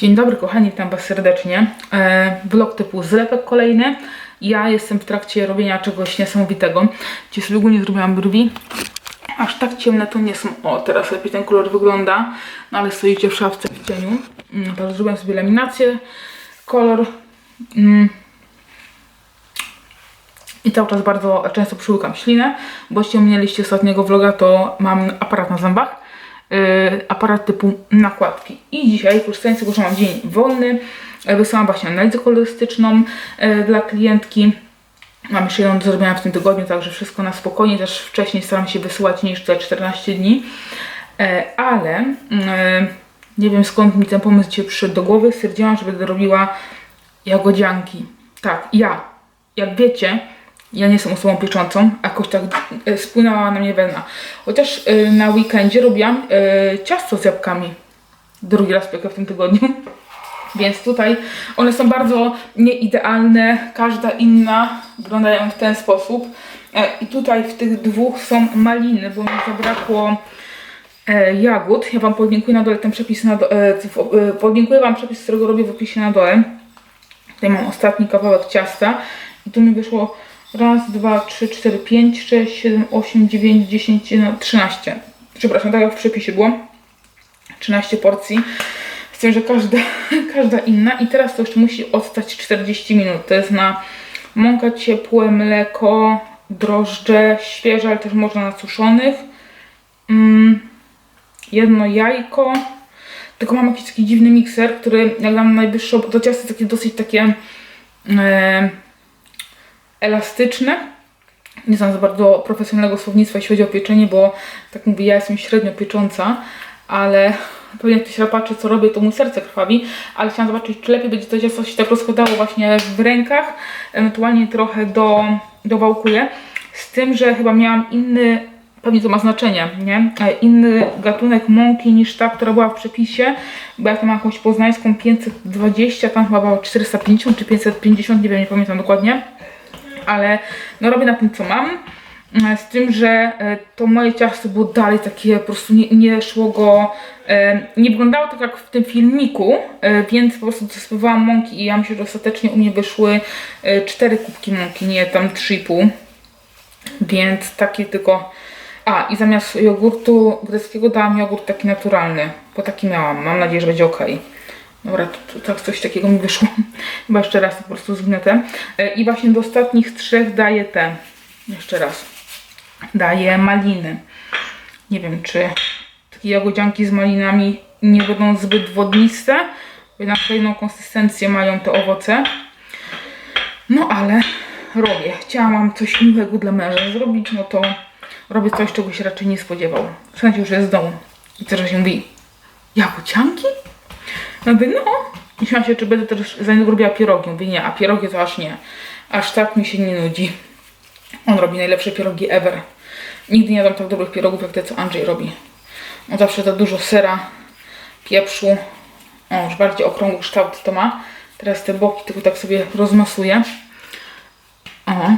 Dzień dobry kochani, witam Was serdecznie. E, vlog typu zlepek kolejny. Ja jestem w trakcie robienia czegoś niesamowitego. Ci sobie nie zrobiłam brwi. Aż tak ciemne to nie są. O, teraz lepiej ten kolor wygląda. No ale stoicie w szafce w cieniu. Mm, Także zrobiłam sobie laminację. Kolor. Mm, i cały czas bardzo często przyłykam ślinę. Boście mieliście ostatniego vloga, to mam aparat na zębach. Yy, aparat typu nakładki. I dzisiaj, korzystając z tego, że mam dzień wolny, yy, wysyłam właśnie analizę kolorystyczną yy, dla klientki. Mam jeszcze ją do zrobienia w tym tygodniu, także wszystko na spokojnie. Też wcześniej staram się wysyłać niż te 14 dni. Ale yy, nie wiem skąd mi ten pomysł dzisiaj przyszedł do głowy. Stwierdziłam, że będę robiła jagodzianki. Tak, ja. Jak wiecie, ja nie jestem osobą pieczącą, a jakoś tak e, spłynęła na mnie wełna. Chociaż e, na weekendzie robiłam e, ciasto z jabłkami. Drugi raz piekę w tym tygodniu. Więc tutaj one są bardzo nieidealne, każda inna wyglądają w ten sposób. I tutaj w tych dwóch są maliny, bo mi zabrakło jagód. Ja Wam podlinkuję na dole ten przepis, na do, Wam przepis, którego robię w opisie na dole. Tutaj mam ostatni kawałek ciasta i tu mi wyszło raz, dwa, trzy, cztery, pięć, sześć, siedem, osiem, dziewięć, dziesięć, 13. Przepraszam, tak jak w przepisie było. 13 porcji. Z tym, że każda, każda inna. I teraz to jeszcze musi odstać 40 minut. To jest na mąka ciepłe, mleko, drożdże, świeże, ale też można na suszonych. Mm, jedno jajko. Tylko mam jakiś taki dziwny mikser, który jak dam najwyższą, to ciasto jest takie dosyć takie e, elastyczne. Nie znam za bardzo profesjonalnego słownictwa, jeśli chodzi o pieczenie, bo tak mówię, ja jestem średnio piecząca, ale pewnie jak ktoś rapaczy, co robię, to mu serce krwawi, ale chciałam zobaczyć, czy lepiej będzie to ciasto się tak rozkładało właśnie w rękach, ewentualnie trochę do, dowałkuję, z tym, że chyba miałam inny, pewnie to ma znaczenie, nie? E, Inny gatunek mąki niż ta, która była w przepisie, bo ja tam mam jakąś poznańską 520, tam chyba było 450 czy 550, nie wiem, nie pamiętam dokładnie ale no robię na tym, co mam. E, Z tym, że e, to moje ciasto było dalej takie, po prostu nie, nie szło go, e, nie wyglądało tak jak w tym filmiku, więc po prostu dosypywałam mąki i ja myślę, że ostatecznie u mnie wyszły e, 4 kubki mąki, nie tam 3,5. Więc takie tylko... A, i zamiast jogurtu greckiego dałam jogurt taki naturalny, bo taki miałam. Mam nadzieję, że będzie ok. Dobra, to, to tak coś takiego mi wyszło. Chyba jeszcze raz to po prostu zgniotę. E, I właśnie do ostatnich trzech daję te. Jeszcze raz. Daję maliny. Nie wiem, czy takie jagodzianki z malinami nie będą zbyt wodniste, bo jednak fajną konsystencję mają te owoce. No ale robię. Chciałam coś miłego dla męża zrobić, no to robię coś, czego się raczej nie spodziewał. W sensie już jest z domu. I teraz się mówi, jagodzianki? Ja mówię, no. I śmiałam się, czy będę też za niego robiła pierogi. Mówię, nie, a pierogi to aż nie. Aż tak mi się nie nudzi. On robi najlepsze pierogi ever. Nigdy nie jadłam tak dobrych pierogów, jak te, co Andrzej robi. On zawsze za dużo sera, pieprzu. O, już bardziej okrągły kształt to ma. Teraz te boki tylko tak sobie rozmasuję. O,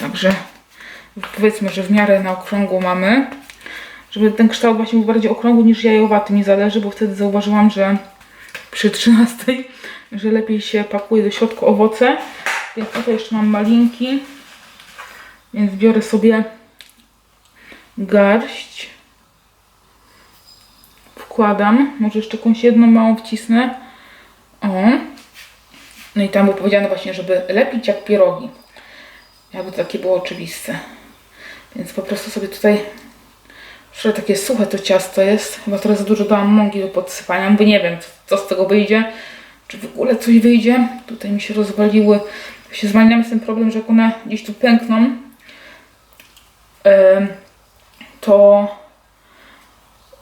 także powiedzmy, że w miarę na okrągło mamy. Żeby ten kształt właśnie był bardziej okrągły niż jajowaty mi zależy, bo wtedy zauważyłam, że przy 13, że lepiej się pakuje do środka owoce. Więc tutaj jeszcze mam malinki. Więc biorę sobie garść. Wkładam. Może jeszcze jakąś jedną małą wcisnę. O. No i tam było powiedziane właśnie, żeby lepić jak pierogi. Jakby to takie było oczywiste. Więc po prostu sobie tutaj że takie suche to ciasto jest. Chyba trochę za dużo dałam mąki do podsypania, bo nie wiem, co, co z tego wyjdzie. Czy w ogóle coś wyjdzie. Tutaj mi się rozwaliły. Się z malinami jest ten problem, że jak one gdzieś tu pękną, to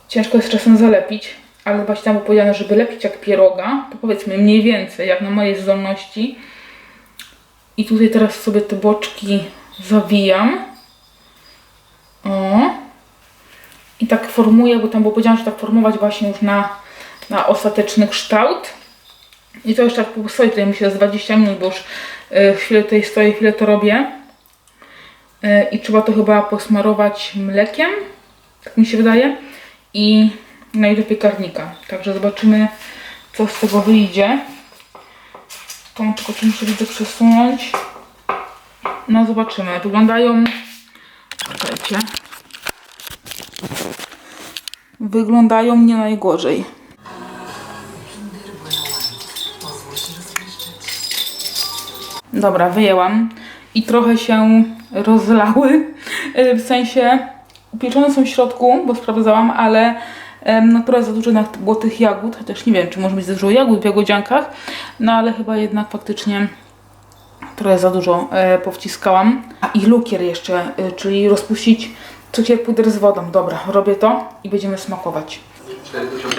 ciężko jest czasem zalepić. Ale właśnie tam było powiedziane, żeby lepić jak pieroga, to powiedzmy mniej więcej, jak na mojej zdolności. I tutaj teraz sobie te boczki zawijam. O. I tak formuję, bo tam było powiedziane, że tak formować właśnie już na, na ostateczny kształt. I to już tak stoi tutaj myślę z 20 minut, bo już y, chwilę tutaj stoję, chwilę to robię. Y, I trzeba to chyba posmarować mlekiem, tak mi się wydaje. I no i do piekarnika. Także zobaczymy, co z tego wyjdzie. Tą tylko muszę widzę przesunąć. No zobaczymy. Wyglądają... Czekajcie. Wyglądają nie najgorzej. Dobra, wyjęłam i trochę się rozlały. E, W sensie upieczone są w środku, bo sprawdzałam, ale no trochę za dużo było tych jagód, chociaż nie wiem, czy może być za dużo jagód w jagodziankach, no ale chyba jednak faktycznie trochę za dużo e, powciskałam. A i lukier jeszcze, e, czyli rozpuścić cukier puder z wodą. Dobra, robię to i będziemy smakować. 4600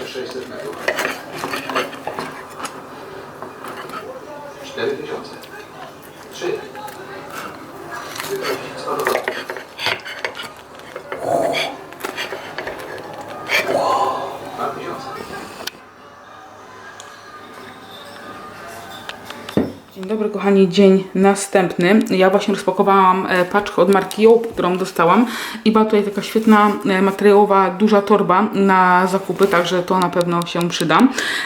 Dzień dobry kochani, dzień następny. Ja właśnie rozpakowałam e, paczkę od marki Joop, którą dostałam i była tutaj taka świetna e, materiałowa, duża torba na zakupy, także to na pewno się przyda.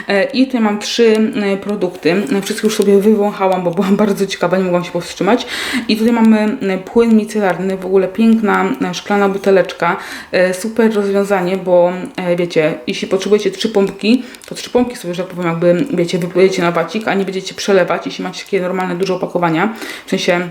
E, I tutaj mam trzy produkty. Wszystkie już sobie wywąchałam, bo byłam bardzo ciekawa, nie mogłam się powstrzymać. I tutaj mamy płyn micelarny, w ogóle piękna szklana buteleczka. Super rozwiązanie, bo wiecie, jeśli potrzebujecie trzy pompki, to trzy pompki sobie, że tak powiem, jakby wiecie, wypłyjecie na wacik, a nie będziecie przelewać, jeśli macie takie normalne duże opakowania. W sensie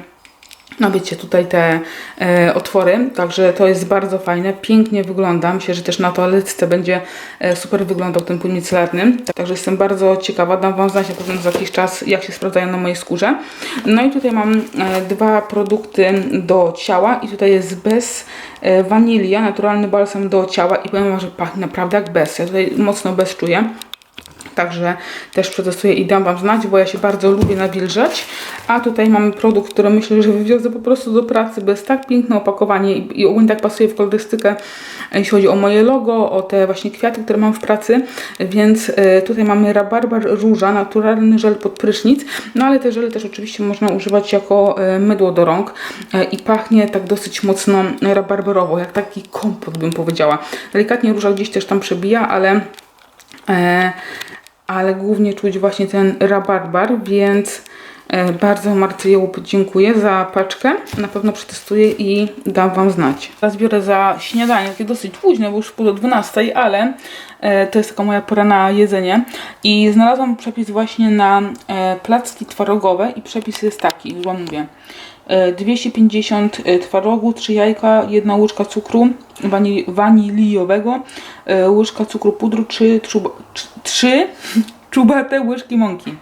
no wiecie, tutaj te e, otwory, także to jest bardzo fajne, pięknie wygląda. Myślę, że też na toaletce będzie e, super wyglądał ten płyn micelarny. Także jestem bardzo ciekawa, dam Wam znać na pewno za jakiś czas, jak się sprawdzają na mojej skórze. No i tutaj mam e, dwa produkty do ciała i tutaj jest bez e, wanilia, naturalny balsam do ciała i powiem Wam, że pachnie naprawdę jak bez. Ja tutaj mocno bez czuję. Także też przetestuję i dam Wam znać, bo ja się bardzo lubię nawilżać. A tutaj mamy produkt, który myślę, że wywiozę po prostu do pracy, bo jest tak piękne opakowanie i, i ogólnie tak pasuje w kolorystykę, jeśli chodzi o moje logo, o te właśnie kwiaty, które mam w pracy. Więc e, tutaj mamy rabarbar róża, naturalny żel pod prysznic, no ale te żele też oczywiście można używać jako e, mydło do rąk e, i pachnie tak dosyć mocno rabarbarowo, jak taki kompot bym powiedziała. Delikatnie róża gdzieś też tam przebija, ale E, ale głównie czuć właśnie ten rabarbar, więc e, bardzo Marcy Jołup dziękuję za paczkę. Na pewno przetestuję i dam Wam znać. Teraz biorę za śniadanie, takie dosyć późne, bo już pół do 12, ale e, to jest taka moja pora na jedzenie. I znalazłam przepis właśnie na e, placki twarogowe i przepis jest taki, już Wam mówię. E, 250 twarogu, 3 jajka, 1 łyżka cukru wanili waniliowego, e, łyżka cukru pudru, 3, 3 czubate łyżki mąki.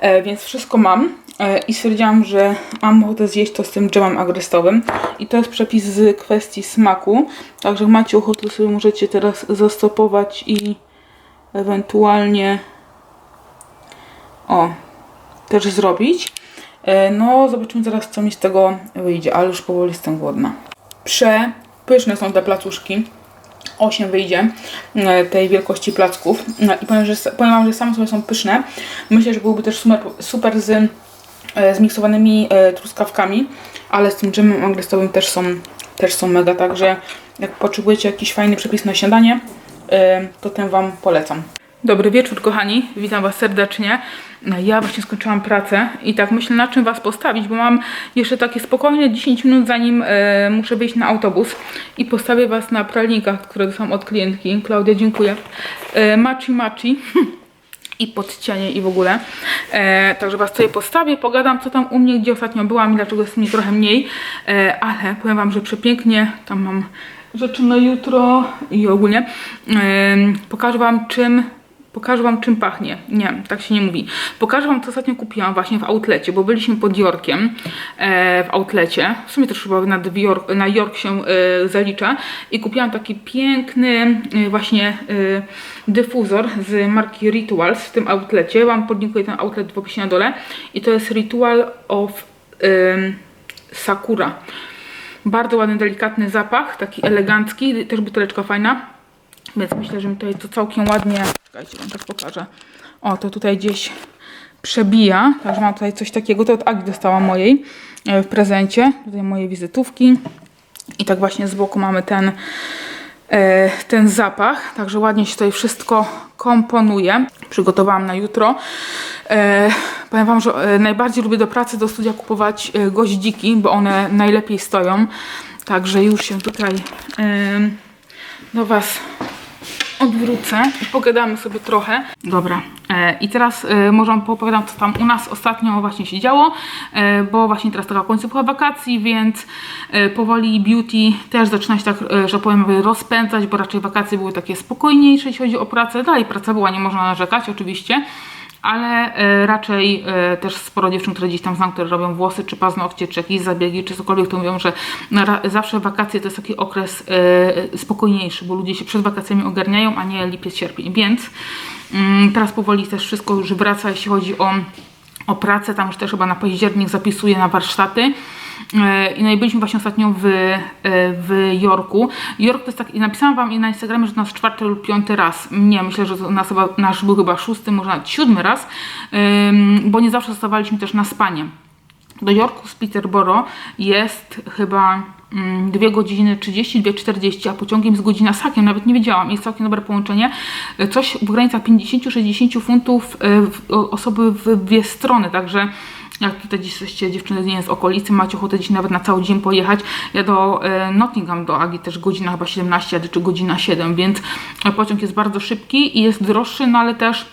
E, więc wszystko mam e, i stwierdziłam, że mam ochotę zjeść to z tym dżemem agrestowym i to jest przepis z kwestii smaku, także macie ochotę sobie możecie teraz zastopować i ewentualnie o, też zrobić. E, No, zobaczymy zaraz, co mi z tego wyjdzie, ale już powoli jestem głodna. Przepyszne są te placuszki. 8 wyjdzie e, tej wielkości placków. No I powiem, że, powiem Wam, że same sobie są pyszne. Myślę, że byłby też super, super z e, zmiksowanymi e, truskawkami, ale z tym dżemem anglistowym też są, też są mega, także jak potrzebujecie jakiś fajny przepis na śniadanie, e, to ten Wam polecam. Dobry wieczór kochani, witam Was serdecznie. Ja właśnie skończyłam pracę i tak myślę na czym Was postawić, bo mam jeszcze takie spokojne 10 minut zanim e, muszę wyjść na autobus i postawię Was na pralnikach, które dostałam od klientki. Klaudia, dziękuję. E, machi machi. i podcienie i w ogóle. E, także Was tutaj postawię, pogadam co tam u mnie, gdzie ostatnio byłam i dlaczego jest mnie trochę mniej. E, ale powiem Wam, że przepięknie, tam mam rzeczy na jutro i ogólnie. E, pokażę Wam czym Pokażę Wam czym pachnie. Nie, tak się nie mówi. Pokażę Wam co ostatnio kupiłam właśnie w outlecie, bo byliśmy pod Yorkiem e, w outlecie. W sumie też chyba na, York, na York się e, zalicza. I kupiłam taki piękny e, właśnie e, dyfuzor z marki Rituals w tym outlecie. Wam podlinkuję ten outlet w opisie na dole. I to jest Ritual of em, Sakura. Bardzo ładny, delikatny zapach, taki elegancki, też buteleczka fajna. Więc myślę, że mi tutaj to całkiem ładnie. Czekajcie, wam tak pokażę. O, to tutaj gdzieś przebija. Także mam tutaj coś takiego. To od Agi dostałam mojej e, w prezencie. Tutaj moje wizytówki. I tak właśnie z boku mamy ten e, ten zapach, także ładnie się tutaj wszystko komponuje. Przygotowałam na jutro. E, powiem Wam, że najbardziej lubię do pracy do studia kupować goździki, bo one najlepiej stoją. Także już się tutaj do Was odwrócę i pogadamy sobie trochę. Dobra, e, i teraz e, może Wam poopowiadam, co tam u nas ostatnio właśnie się działo, e, bo właśnie teraz taka końcówka wakacji, więc e, powoli beauty też zaczyna się tak, e, że powiem, rozpędzać, bo raczej wakacje były takie spokojniejsze, jeśli chodzi o pracę. Dalej praca była, nie można narzekać oczywiście, ale e, raczej e, też sporo dziewczyn, które gdzieś tam znam, które robią włosy, czy paznokcie, czy jakieś zabiegi, czy cokolwiek, to mówią, że zawsze wakacje to jest taki okres e, spokojniejszy, bo ludzie się przed wakacjami ogarniają, a nie lipiec, sierpień, więc mm, teraz powoli też wszystko już wraca, jeśli chodzi o, o pracę, tam już też chyba na październik zapisuję na warsztaty. E, I no i byliśmy właśnie ostatnio w, e, w Jorku. Jork to jest tak, napisałam wam i na Instagramie, że to nasz czwarty lub piąty raz. Nie, myślę, że to nas nasz był chyba szósty, może nawet siódmy raz, bo nie zawsze zostawaliśmy też na spanie. Do Jorku z Peterborough jest chyba mm, 2 godziny 30, 2,40, a pociągiem z godzina sakiem, nawet nie wiedziałam, jest całkiem dobre połączenie. E, Coś w granicach 50-60 funtów osoby w dwie strony, także jak tutaj gdzieś jesteście dziewczyny nie z okolicy, macie ochotę gdzieś nawet na cały dzień pojechać. Ja do e, Nottingham, do Agi też godzina chyba 17, czy godzina 7, więc e, pociąg jest bardzo szybki i jest droższy, no ale też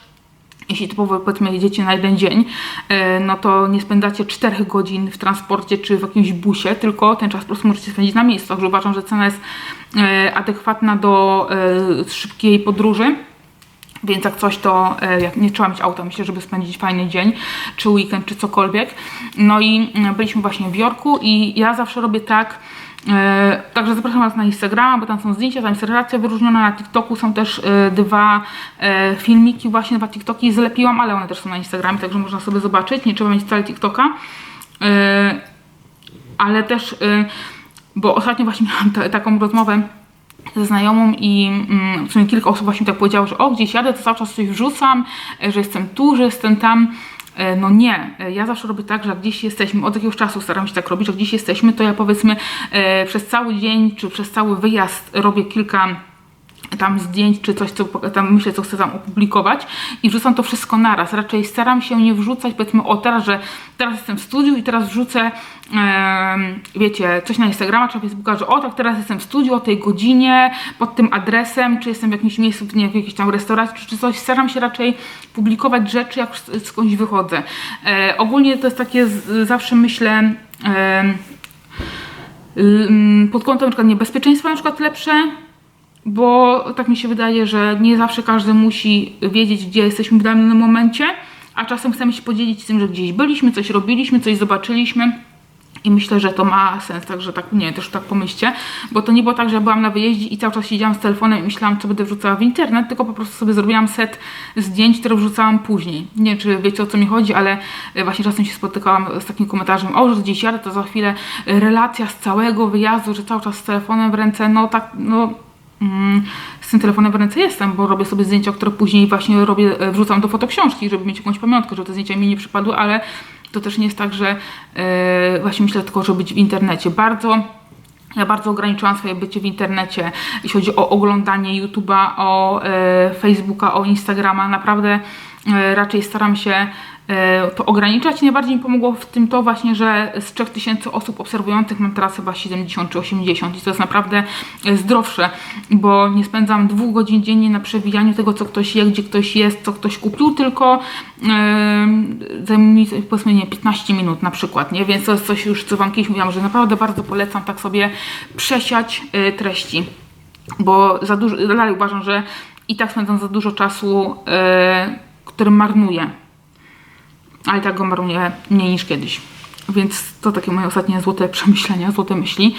jeśli typowo powiedzmy jedziecie na jeden dzień, e, no to nie spędzacie 4 godzin w transporcie czy w jakimś busie, tylko ten czas po prostu możecie spędzić na miejscu. Także uważam, że cena jest adekwatna do szybkiej podróży. Więc jak coś, to e, jak nie trzeba mieć auta, myślę, żeby spędzić fajny dzień, czy weekend, czy cokolwiek. No i mm, byliśmy właśnie w Jorku i ja zawsze robię tak, e, także zapraszam Was na Instagrama, bo tam są zdjęcia, tam jest relacja wyróżniona, na TikToku są też e, dwa e, filmiki, właśnie dwa TikToki zlepiłam, ale one też są na Instagramie, także można sobie zobaczyć, nie trzeba mieć wcale TikToka. E, ale też, y, bo ostatnio właśnie miałam ta, taką rozmowę ze znajomą i mm, w sumie kilka osób właśnie tak powiedziało, że o, gdzieś jadę, to cały czas coś wrzucam, e, że jestem tu, że jestem tam. E, No nie, E, ja zawsze robię tak, że jak gdzieś jesteśmy, od jakiegoś czasu staram się tak robić, że gdzieś jesteśmy, to ja powiedzmy przez cały dzień czy przez cały wyjazd robię kilka tam zdjęć czy coś, co tam myślę, co chcę tam opublikować i wrzucam to wszystko naraz. Raczej staram się nie wrzucać, powiedzmy, o teraz, że teraz jestem w studiu i teraz wrzucę, wiecie, coś na Instagrama czy na Facebooka, że o tak, teraz jestem w studiu o tej godzinie, pod tym adresem, czy jestem w jakimś miejscu, nie, w jakiejś tam restauracji, czy, coś. Staram się raczej publikować rzeczy, jak skądś wychodzę. E, ogólnie to jest takie, z, zawsze myślę, pod kątem na przykład niebezpieczeństwa na przykład lepsze, bo tak mi się wydaje, że nie zawsze każdy musi wiedzieć, gdzie jesteśmy w danym momencie, a czasem chcemy się podzielić tym, że gdzieś byliśmy, coś robiliśmy, coś zobaczyliśmy. I myślę, że to ma sens, także tak, nie też tak pomyślcie, bo to nie było tak, że ja byłam na wyjeździe i cały czas siedziałam z telefonem i myślałam, co będę wrzucała w internet, tylko po prostu sobie zrobiłam set zdjęć, które wrzucałam później. Nie wiem, czy wiecie o co mi chodzi, ale e, właśnie czasem się spotykałam z takim komentarzem, o, że gdzieś jadę, to za chwilę relacja z całego wyjazdu, że cały czas z telefonem w ręce, no tak, no z tym telefonem w ręce jestem, bo robię sobie zdjęcia, które później właśnie robię, e, wrzucam do fotoksiążki, żeby mieć jakąś pamiątkę, żeby te zdjęcia mi nie przypadły, ale to też nie jest tak, że e, właśnie myślę tylko, żeby być w internecie. Bardzo ja bardzo ograniczyłam swoje bycie w internecie, jeśli chodzi o oglądanie YouTube'a, o e, Facebooka, o Instagrama. Naprawdę e, raczej staram się to ograniczać. Najbardziej mi pomogło w tym to właśnie, że z 3000 osób obserwujących mam teraz chyba 70 czy 80 i to jest naprawdę e, zdrowsze, bo nie spędzam dwóch godzin dziennie na przewijaniu tego, co ktoś je, gdzie ktoś jest, co ktoś kupił, tylko e, zajmuje mi powiedzmy nie 15 minut na przykład, nie? Więc to jest coś już, co Wam kiedyś mówiłam, że naprawdę bardzo polecam tak sobie przesiać e, treści, bo za dużo, dalej uważam, że i tak spędzam za dużo czasu, e, który marnuję ale tak go marnuję mniej niż kiedyś. Więc to takie moje ostatnie złote przemyślenia, złote myśli.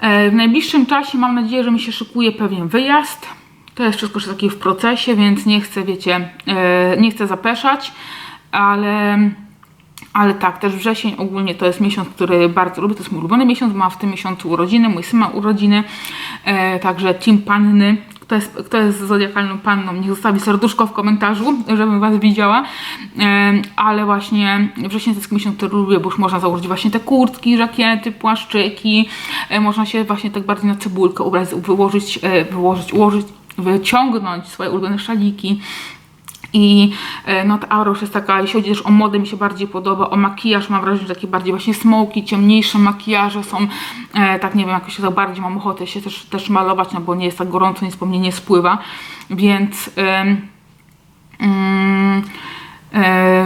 E, W najbliższym czasie mam nadzieję, że mi się szykuje pewien wyjazd. To jest wszystko takie w procesie, więc nie chcę, wiecie, e, nie chcę zapeszać, ale, ale tak, też wrzesień ogólnie to jest miesiąc, który bardzo lubię, to jest mój ulubiony miesiąc, mam w tym miesiącu urodziny, mój syn ma urodziny, e, także Team Panny, kto jest, kto jest zodiakalną panną, niech zostawi serduszko w komentarzu, żebym Was widziała. Ale właśnie wrzesień jest miesiąc, który lubię, bo już można założyć właśnie te kurtki, żakiety, płaszczyki. E, można się właśnie tak bardziej na cebulkę ubrać, wyłożyć, e, wyłożyć, ułożyć, wyciągnąć swoje ulubione szaliki. I e, no ta aura jest taka, jeśli chodzi też o modę, mi się bardziej podoba, o makijaż mam wrażenie, że takie bardziej właśnie smoki, ciemniejsze makijaże są, e, tak nie wiem, jakoś tak bardziej mam ochotę się też, też malować, no bo nie jest tak gorąco, nic po mnie nie spływa, więc... E,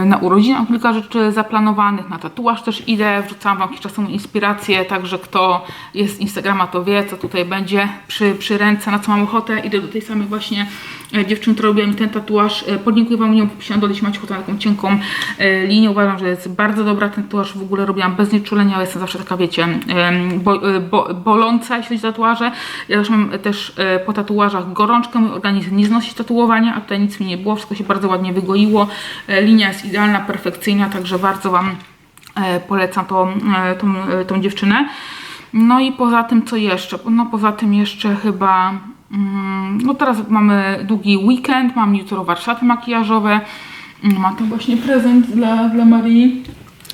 Na urodziny mam kilka rzeczy zaplanowanych, na tatuaż też idę, wrzucałam Wam jakiś czas temu inspirację, także kto jest z Instagrama to wie, co tutaj będzie przy, przy ręce, na co mam ochotę. Idę do tej samej właśnie e, dziewczyny, która robiła mi ten tatuaż. E, Podlinkuję Wam ją w opisie na dole, ochotę na taką cienką e, linię. Uważam, że jest bardzo dobra ten tatuaż, w ogóle robiłam bez nieczulenia, ale jestem zawsze taka, wiecie, bo, e, bo, boląca, jeśli chodzi o tatuaże. Ja też mam też e, po tatuażach gorączkę, mój organizm nie znosi tatuowania, a tutaj nic mi nie było, wszystko się bardzo ładnie wygoiło. Linia jest idealna, perfekcyjna, także bardzo Wam e, polecam tą, e, tą, e, tą dziewczynę. No i poza tym, co jeszcze? No poza tym jeszcze chyba, mm, no teraz mamy długi weekend, mam jutro warsztaty makijażowe, Mm, mam tam właśnie prezent dla, dla Marii.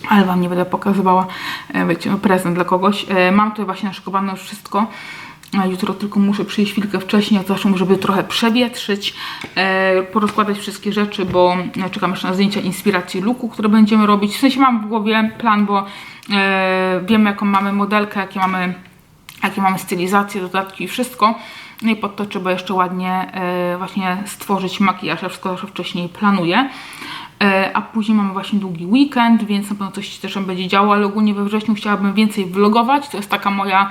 Ale Wam nie będę pokazywała, wiecie, no prezent dla kogoś. Mam tutaj właśnie naszykowane już wszystko. A Jutro tylko muszę przyjść chwilkę wcześniej, jak zawsze, żeby trochę przewietrzyć, e, porozkładać wszystkie rzeczy, bo e, czekam jeszcze na zdjęcia inspiracji looku, które będziemy robić. W sensie mam w głowie plan, bo e, wiem jaką mamy modelkę, jakie mamy, jakie mamy stylizację, dodatki i wszystko. No i pod to trzeba jeszcze ładnie e, właśnie stworzyć makijaż, ja wszystko zawsze wcześniej planuję. E, a później mamy właśnie długi weekend, więc na pewno coś też będzie działo, ale ogólnie we wrześniu chciałabym więcej vlogować. To jest taka moja,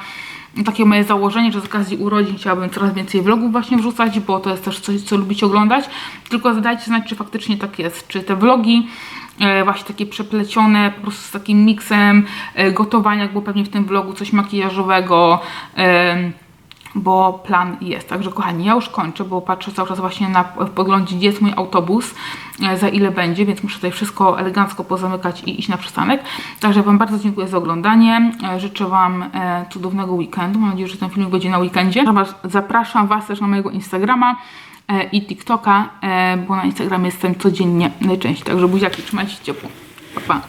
takie moje założenie, że z okazji urodzin chciałabym coraz więcej vlogów właśnie wrzucać, bo to jest też coś, co lubicie oglądać. Tylko zadajcie znać, czy faktycznie tak jest. Czy te vlogi e, właśnie takie przeplecione po prostu z takim miksem e, gotowania, jak było pewnie w tym vlogu coś makijażowego, bo plan jest. Także kochani, ja już kończę, bo patrzę cały czas właśnie na w poglądzie, gdzie jest mój autobus, e, za ile będzie, więc muszę tutaj wszystko elegancko pozamykać i iść na przystanek. Także Wam bardzo dziękuję za oglądanie. E, Życzę Wam e, cudownego weekendu. Mam nadzieję, że ten film będzie na weekendzie. Zapraszam- Was też na mojego Instagrama i TikToka, bo na Instagramie jestem codziennie najczęściej. Także buziaki, trzymajcie się ciepło. Pa, pa.